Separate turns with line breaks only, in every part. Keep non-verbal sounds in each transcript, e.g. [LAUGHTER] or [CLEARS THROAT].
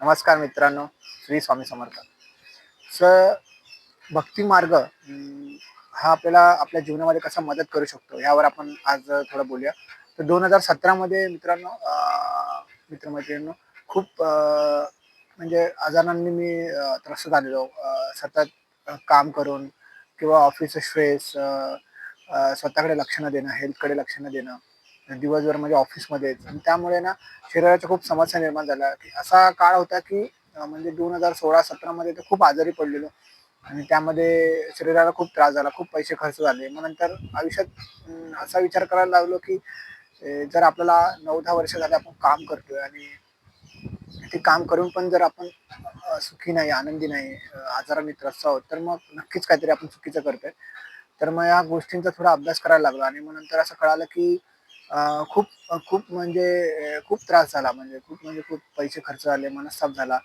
नमस्कार मित्रांनो श्री स्वामी समर्थ. स भक्ती मार्ग हा आपल्याला आपल्या जीवनामध्ये कसा मदत करू शकतो यावर आपण आज थोडं बोलूया. तर दोन हजार सतरामध्ये मित्रांनो मित्रमैत्रिणींनो खूप म्हणजे आजारांनी मी त्रस्त झालेलो. सतत काम करून किंवा ऑफिसचं स्ट्रेस स्वतःकडे लक्ष न देणं हेल्थकडे लक्ष न देणं दिवसभर म्हणजे ऑफिसमध्ये आणि त्यामुळे ना शरीराच्या खूप समस्या निर्माण झाल्या. की असा काळ होता की म्हणजे दोन हजार सोळा सतरामध्ये तर खूप आजारी पडलेलो. आणि त्यामध्ये शरीराला खूप त्रास झाला खूप पैसे खर्च झाले. मग नंतर आयुष्यात असा विचार करायला लागलो की जर आपल्याला नऊ दहा वर्ष झाले आपण काम करतोय आणि ते काम करून पण जर आपण सुखी नाही आनंदी नाही आजाराने त्रस्त आहोत तर मग नक्कीच काहीतरी आपण चुकीचं करतोय. तर मग या गोष्टींचा थोडा अभ्यास करायला लागलो आणि मग नंतर असं कळालं की अं, खूप खूप म्हणजे अं, खूप त्रास झाला. म्हणजे खूप म्हणजे खूप पैसे खर्च झाले मनस्ताप झाला.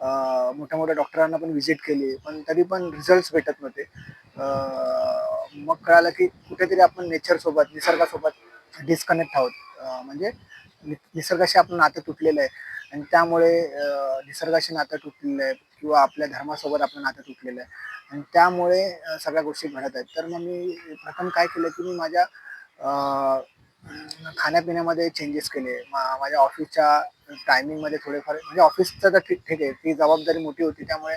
अं, मोठ्या मोठ्या डॉक्टरांना पण व्हिजिट केली पण तरी पण रिझल्ट भेटत नव्हते. अं, मग कळालं की कुठेतरी आपण नेचरसोबत निसर्गासोबत डिस्कनेक्ट आहोत. अं, म्हणजे नि- निसर्गाशी आपलं नातं तुटलेलं आहे. आणि त्यामुळे अं, निसर्गाशी नातं तुटलेलं आहे किंवा आपल्या धर्मासोबत आपलं नातं तुटलेलं आहे. आणि त्यामुळे अं, सगळ्या गोष्टी घडत आहेत. तर मग मी प्रथम काय केलं की मी माझ्या अं, खाण्यापिण्यामध्ये चेंजेस केले. मा- माझ्या ऑफिसच्या टायमिंगमध्ये थोडेफार म्हणजे ऑफिसचं तर ठीक ठीक आहे. ती जबाबदारी मोठी होती. त्यामुळे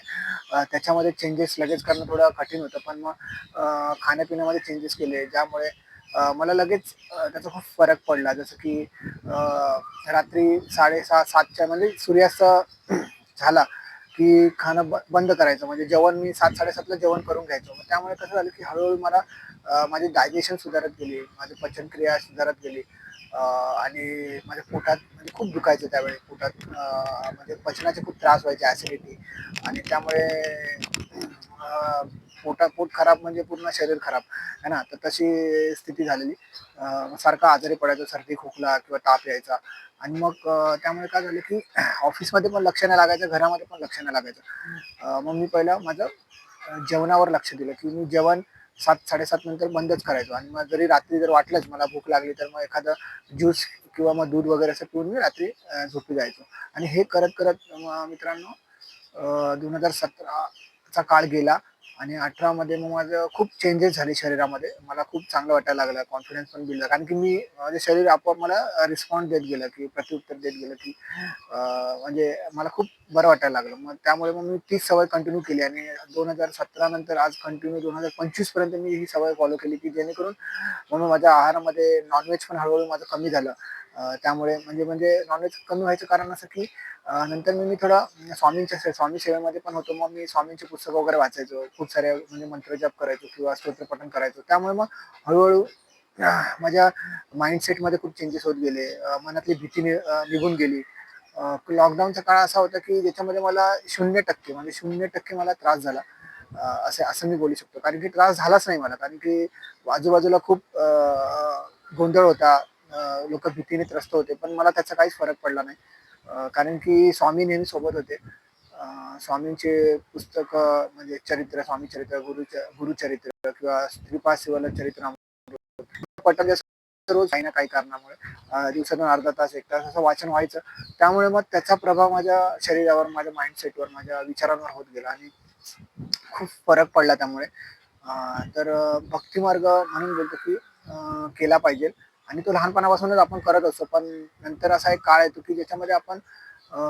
अं, त्याच्यामध्ये चेंजेस लगेच करणं थोडं कठीण होतं. पण मग अं, खाण्यापिण्यामध्ये चेंजेस केले. ज्यामुळे अं, मला लगेच अं, त्याचा खूप फरक पडला. जसं की अं, रात्री साडेसहा सातच्या म्हणजे सूर्यास्त झाला. की खाणं ब बंद करायचं. म्हणजे जेवण मी सात साडेसातला जेवण करून घ्यायचो. मग त्यामुळे कसं झालं की हळूहळू मला अं, माझी डायजेशन सुधारत गेली. माझी पचनक्रिया सुधारत गेली. आणि माझ्या पोटात म्हणजे खूप दुखायचं त्यावेळी. पोटात म्हणजे पचनाचे खूप त्रास व्हायचे ॲसिडिटी आणि त्यामुळे पोटा पोट खराब म्हणजे पूर्ण शरीर खराब. है ना? तर तशी स्थिती झालेली. सारखा आजारी पडायचं सर्दी खोकला किंवा ताप यायचा. आणि मग त्यामुळे काय झालं की [CLEARS THROAT] ऑफिसमध्ये पण लक्ष नाही लागायचं घरामध्ये पण लक्ष नाही लागायचं. मग मी पहिलं माझं जेवणावर लक्ष दिलं की मी जेवण सात साडेसात नंतर बंदच करायचो. आणि मग जरी रात्री जर वाटलंच मला भूक लागली तर मग एखादं ज्यूस किंवा मग दूध वगैरे असं पिऊन मी रात्री झोपी जायचो. आणि हे करत करत मग मित्रांनो दोन हजार सतराचा काळ गेला. आणि अठरामध्ये मग माझं खूप चेंजेस झाले शरीरामध्ये. मला खूप चांगलं वाटायला लागलं कॉन्फिडन्स पण बिल्ड कारण की मी माझं शरीर आपोआप मला रिस्पॉन्स देत गेलं की प्रत्युत्तर देत गेलं की म्हणजे मला खूप बरं वाटायला लागलं. मग त्यामुळे मग मी तीच सवय कंटिन्यू केली आणि दोन हजार सतरा नंतर आज कंटिन्यू दोन हजार पंचवीसपर्यंत मी ही सवय फॉलो केली की जेणेकरून म्हणून माझ्या आहारामध्ये नॉनव्हेज पण हळूहळू माझं कमी झालं. त्यामुळे म्हणजे म्हणजे नॉनव्हेज कमी व्हायचं कारण असं की नंतर मी मी थोडा स्वामींच्या स्वामी सेवेमध्ये पण होतो. मग मी स्वामींची पुस्तकं वगैरे वाचायचो. खूप सारे म्हणजे मंत्रजप करायचो किंवा स्तोत्रपठण करायचो. त्यामुळे मग हळूहळू माझ्या माइंडसेटमध्ये खूप चेंजेस होत गेले. मनातली भीती नि- निघून गेली. लॉकडाऊनचा काळ असा होता की ज्याच्यामध्ये मला शून्य टक्के म्हणजे शून्य टक्के मला त्रास झाला. असे असं मी बोलू शकतो. कारण की त्रास झालाच नाही मला. कारण की आजूबाजूला खूप गोंधळ होता. लोक भीतीने त्रस्त होते. पण मला त्याचा काहीच फरक पडला नाही. कारण की स्वामी नेहमी सोबत होते. स्वामींचे पुस्तक म्हणजे चरित्र स्वामी चरित्र गुरु गुरुचरित्र किंवा श्रीपाद शिवाला चरित्र पटल रोज काही ना काही कारणामुळे दिवसातून अर्धा तास एक तास असं वाचन व्हायचं. त्यामुळे मग त्याचा प्रभाव माझ्या शरीरावर माझ्या माइंडसेटवर माझ्या विचारांवर होत गेला आणि खूप फरक पडला त्यामुळे. तर भक्तिमार्ग म्हणून बोलतो की केला पाहिजे आणि तो लहानपणापासूनच आपण करत असतो. पण नंतर असा एक काळ येतो की ज्याच्यामध्ये आपण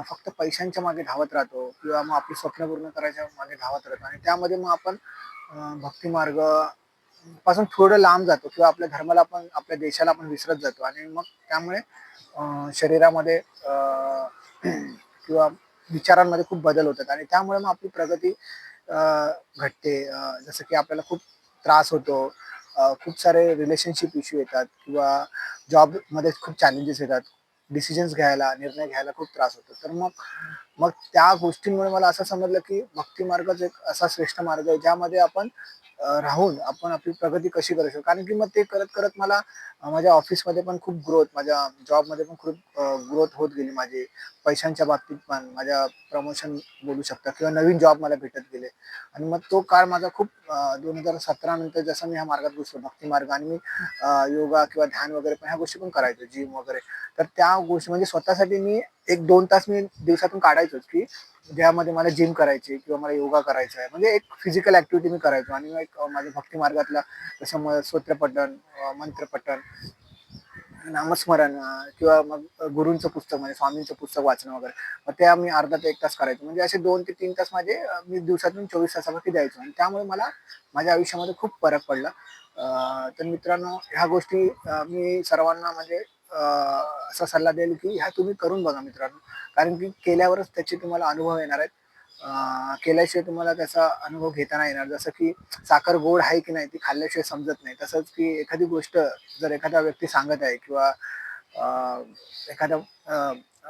फक्त पैशांच्या मागे धावत राहतो किंवा मग आपली स्वप्न पूर्ण करायच्या मागे धावत राहतो आणि त्यामध्ये मग आपण भक्तिमार्ग पासून थोडं लांब जातो किंवा आपल्या धर्माला पण आपल्या देशाला आपण विसरत जातो. आणि मग त्यामुळे शरीरामध्ये किंवा विचारांमध्ये खूप बदल होतात. आणि त्यामुळे मग आपली प्रगती घटते. जसं की आपल्याला खूप त्रास होतो. खूप सारे रिलेशनशिप इश्यू येतात किंवा जॉबमध्ये खूप चॅलेंजेस येतात. डिसिजन्स घ्यायला निर्णय घ्यायला खूप त्रास होतो. तर मग मग त्या गोष्टींमुळे मला असं समजलं की भक्ती मार्गच एक असा श्रेष्ठ मार्ग आहे ज्यामध्ये आपण राहून आपण आपली प्रगती कशी करू शकतो कारण की मग ते करत करत मला माझ्या ऑफिसमध्ये पण खूप ग्रोथ माझ्या जॉबमध्ये पण खूप ग्रोथ होत गेली माझी. पैशांच्या बाबतीत पण माझ्या प्रमोशन बोलू शकता किंवा नवीन जॉब मला भेटत गेले. आणि मग तो काळ माझा खूप दोन हजार सतरा नंतर जसं मी ह्या मार्गात घुसलो भक्ती मार्ग आणि मी योगा किंवा ध्यान वगैरे पण ह्या गोष्टी पण करायचो जिम वगैरे. तर त्या गोष्टी म्हणजे स्वतःसाठी मी एक दोन तास मी दिवसातून काढायचोच की ज्यामध्ये मला जिम करायची किंवा मला योगा करायचा आहे. म्हणजे एक फिजिकल ऍक्टिव्हिटी मी करायचो आणि मग एक माझ्या भक्ती मार्गातला जसं मग स्तोत्रपठण मंत्रपठण नामस्मरण किंवा मग गुरूंचं पुस्तक म्हणजे स्वामींचं पुस्तक वाचणं वगैरे. मग ते आम्ही अर्धा ते एक तास करायचो. म्हणजे असे दोन ते तीन तास माझे मी दिवसातून चोवीस तासापैकी द्यायचो. आणि त्यामुळे मला माझ्या आयुष्यामध्ये खूप फरक पडला. तर मित्रांनो ह्या गोष्टी मी सर्वांना म्हणजे असा सल्ला देईल की ह्या तुम्ही करून बघा मित्रांनो. कारण की केल्यावरच त्याचे तुम्हाला अनुभव येणार आहेत. केल्याशिवाय तुम्हाला त्याचा अनुभव घेता नाही येणार. जसं की साखर गोड आहे की नाही ती खाल्ल्याशिवाय समजत नाही. तसंच की एखादी गोष्ट जर एखादा व्यक्ती सांगत आहे किंवा एखादा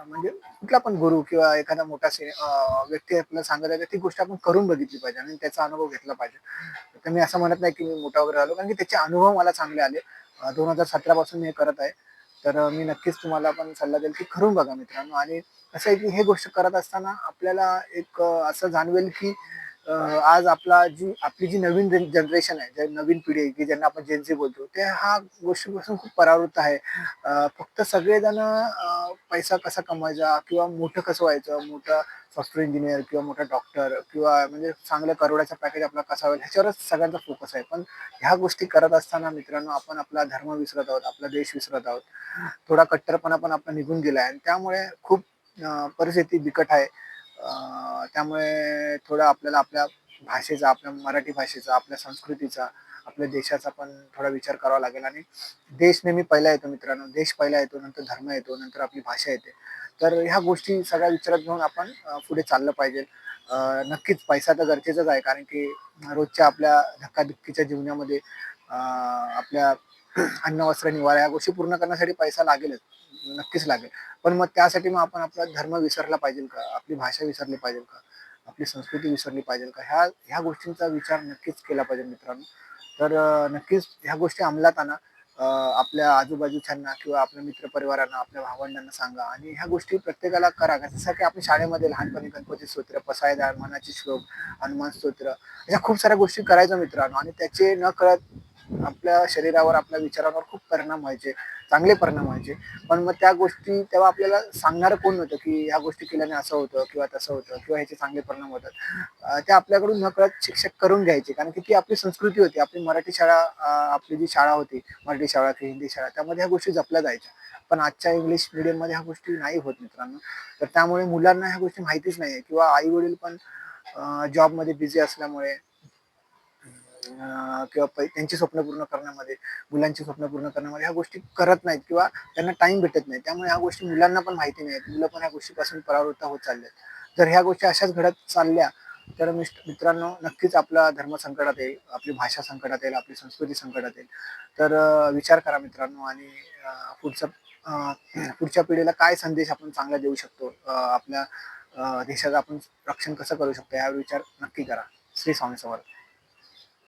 म्हणजे कुठला पण गुरु किंवा एखादा मोठा से- व्यक्ती आपल्याला सांगत आहे ती गोष्ट आपण करून बघितली पाहिजे आणि त्याचा अनुभव घेतला पाहिजे. तर मी असं म्हणत नाही की मी मोठा वगैरे आलो कारण की त्याचे अनुभव मला चांगले आले. दोन हजार सतरा पासून मी हे करत आहे. तर मी नक्कीच तुम्हाला पण सल्ला देईल की करून बघा मित्रांनो. आणि कसं आहे की हे गोष्ट करत असताना आपल्याला एक असं जाणवेल की आज आपला जी आपली जी नवीन जनरेशन आहे जे नवीन पिढी आहे की ज्यांना आपण जेन्सी बोलतो ते हा गोष्टीपासून खूप परावृत्त आहे. फक्त सगळेजण पैसा कसा कमवायचा किंवा मोठं कसं व्हायचं मोठं सॉफ्टवेअर इंजिनियर किंवा मोठा डॉक्टर किंवा म्हणजे चांगलं करोडाचा पॅकेज आपला कसा होईल ह्याच्यावरच सगळ्यांचा फोकस आहे. पण ह्या गोष्टी करत असताना मित्रांनो आपण आपला धर्म विसरत आहोत आपला देश विसरत आहोत. थोडा कट्टरपणा पण आपला निघून गेला आहे आणि त्यामुळे खूप परिस्थिती बिकट आहे. त्यामुळे थोडं आपल्याला आपल्या भाषेचा आपल्या मराठी भाषेचा आपल्या संस्कृतीचा आपल्या देशाचा पण थोडा विचार करावा लागेल. आणि देश नेहमी पहिला येतो मित्रांनो. देश पहिला येतो नंतर धर्म येतो नंतर आपली भाषा येते. तर ह्या गोष्टी सगळ्या विचारात घेऊन आपण पुढे चाललं पाहिजे. नक्कीच पैसा तर गरजेचाच आहे. कारण की रोजच्या आपल्या धक्काधुक्कीच्या जीवनामध्ये आपल्या अन्न वस्त्र निवारा या गोष्टी पूर्ण करण्यासाठी पैसा लागेलच. नक्कीच लागेल. पण मग त्यासाठी मग आपण आपला धर्म विसरला पाहिजे का? आपली भाषा विसरली पाहिजे का? आपली संस्कृती विसरली पाहिजे का? ह्या ह्या गोष्टींचा विचार नक्कीच केला पाहिजे मित्रांनो. तर नक्कीच ह्या गोष्टी अंमलात आणा. आपल्या आजूबाजूच्यांना किंवा आपल्या मित्रपरिवारांना आपल्या भावंडांना सांगा. आणि ह्या गोष्टी प्रत्येकाला करा. जसं की आपण शाळेमध्ये लहानपणी गणपती स्तोत्र पसायदार मनाची श्लोक हनुमान स्तोत्र अशा खूप साऱ्या गोष्टी करायच्या मित्रांनो. आणि त्याचे न कळत आपल्या शरीरावर आपल्या विचारांवर खूप परिणाम व्हायचे चांगले परिणाम व्हायचे. पण मग त्या गोष्टी तेव्हा आपल्याला सांगणार कोण नव्हतं की ह्या गोष्टी केल्याने असं होतं किंवा तसं होतं किंवा ह्याचे चांगले परिणाम होतात? ते आपल्याकडून नकळत शिक्षक करून घ्यायचे. कारण की ती आपली संस्कृती होती. आपली मराठी शाळा आपली जी शाळा होती मराठी शाळा की हिंदी शाळा त्यामध्ये ह्या गोष्टी जपल्या जायच्या. पण आजच्या इंग्लिश मिडियममध्ये ह्या गोष्टी नाही होत मित्रांनो. तर त्यामुळे मुलांना ह्या गोष्टी माहितीच नाही किंवा आई वडील पण जॉबमध्ये बिझी असल्यामुळे किंवा पै- त्यांची स्वप्न पूर्ण करण्यामध्ये मुलांची स्वप्न पूर्ण करण्यामध्ये ह्या गोष्टी करत नाहीत किंवा त्यांना टाईम भेटत नाही. त्यामुळे ह्या गोष्टी मुलांना पण माहिती नाहीत मुलं पण ह्या गोष्टीपासून परावृत्त होत चालल्यात जर ह्या गोष्टी अशाच घडत चालल्या तर मित्रांनो नक्कीच आपला धर्म संकटात येईल आपली भाषा संकटात येईल आपली संस्कृती संकटात येईल. तर विचार करा मित्रांनो आणि पुढचं पुढचा पुढच्या पिढीला काय संदेश आपण चांगला देऊ शकतो? आपल्या देशाचं आपण रक्षण कसं करू शकतो? यावर विचार नक्की करा. श्री स्वामी समर्थ.